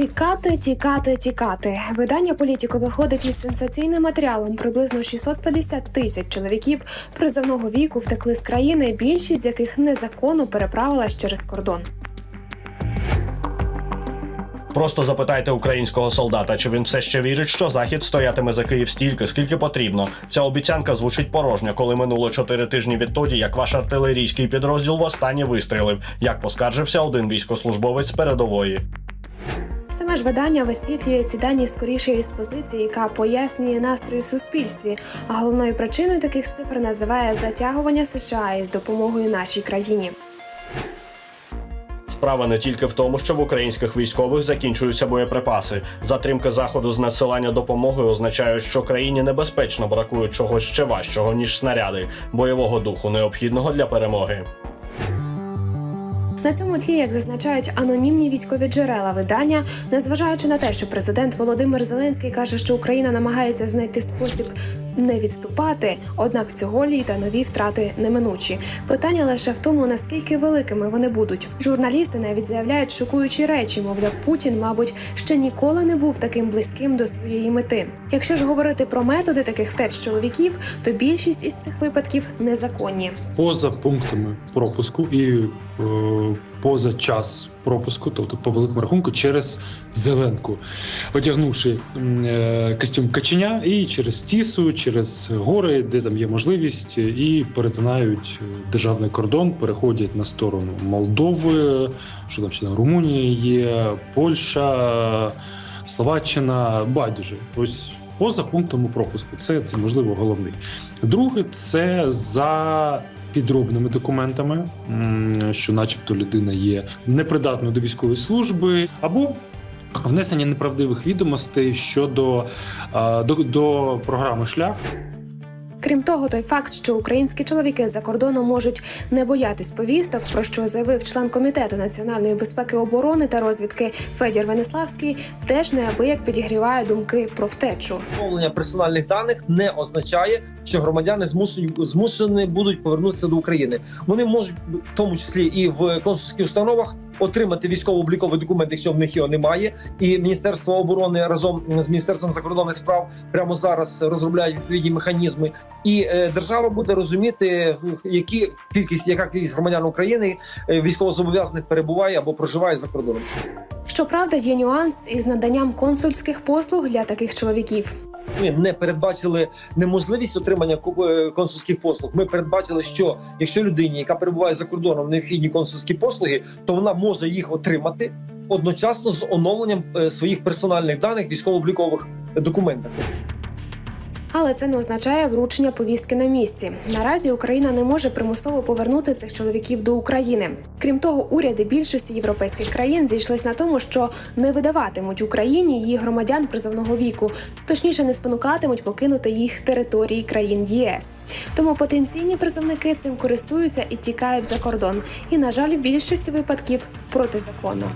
Тікати, тікати, тікати. Видання політико виходить із сенсаційним матеріалом. Приблизно 650 тисяч чоловіків призовного віку втекли з країни, більшість з яких незаконно переправилась через кордон. Просто запитайте українського солдата, чи він все ще вірить, що захід стоятиме за Київ стільки, скільки потрібно. Ця обіцянка звучить порожньо, коли минуло чотири тижні відтоді, як ваш артилерійський підрозділ востаннє вистрілив, як поскаржився один військослужбовець з передової. Саме ж видання висвітлює ці дані скоріше із позиції, яка пояснює настрої в суспільстві. А головною причиною таких цифр називає затягування США із допомогою нашій країні. Справа не тільки в тому, що в українських військових закінчуються боєприпаси. Затримка заходу з надсилання допомоги означає, що країні небезпечно бракує чогось ще важчого ніж снаряди, бойового духу, необхідного для перемоги. На цьому тлі, як зазначають анонімні військові джерела видання, незважаючи на те, що президент Володимир Зеленський каже, що Україна намагається знайти спосіб не відступати, однак цього літа нові втрати неминучі. Питання лише в тому, наскільки великими вони будуть. Журналісти навіть заявляють шокуючі речі. Мовляв, Путін, мабуть, ще ніколи не був таким близьким до своєї мети. Якщо ж говорити про методи таких втеч чоловіків, то більшість із цих випадків незаконні. поза пунктами пропуску і е, поза час пропуску, тобто по великому рахунку, через зеленку, одягнувши е, костюм каченя і через тісу, через гори, де там є можливість, і перетинають державний кордон, переходять на сторону Молдови, що там ще там Румунія є, Польща, Словаччина, байдуже. Ось. Поза пунктами пропуску, це, це можливо головний. Друге, це за підробними документами, що, начебто, людина є непридатною до військової служби, або внесення неправдивих відомостей щодо до, до програми шлях. Крім того, той факт, що українські чоловіки за кордоном можуть не боятись повісток, про що заявив член комітету національної безпеки оборони та розвідки Федір Венеславський, теж неабияк підігріває думки про втечу. Мовлення персональних даних не означає, що громадяни змушені змушені будуть повернутися до України. Вони можуть в тому числі і в консульських установах отримати військово-обліковий документ, якщо в них його немає. І Міністерство оборони разом з міністерством закордонних справ прямо зараз розробляють відповідні механізми. І е, держава буде розуміти, які кількість, яка кількість громадян України е, військовозобов'язаних перебуває або проживає за кордоном. Щоправда, є нюанс із наданням консульських послуг для таких чоловіків. Ми не передбачили неможливість отримання е, консульських послуг. Ми передбачили, що якщо людині, яка перебуває за кордоном, необхідні консульські послуги, то вона може їх отримати одночасно з оновленням е, своїх персональних даних військово-облікових документів. Але це не означає вручення повістки на місці. Наразі Україна не може примусово повернути цих чоловіків до України. Крім того, уряди більшості європейських країн зійшлись на тому, що не видаватимуть Україні її громадян призовного віку, точніше не спонукатимуть покинути їх території країн ЄС. Тому потенційні призовники цим користуються і тікають за кордон. І на жаль, в більшості випадків протизаконно.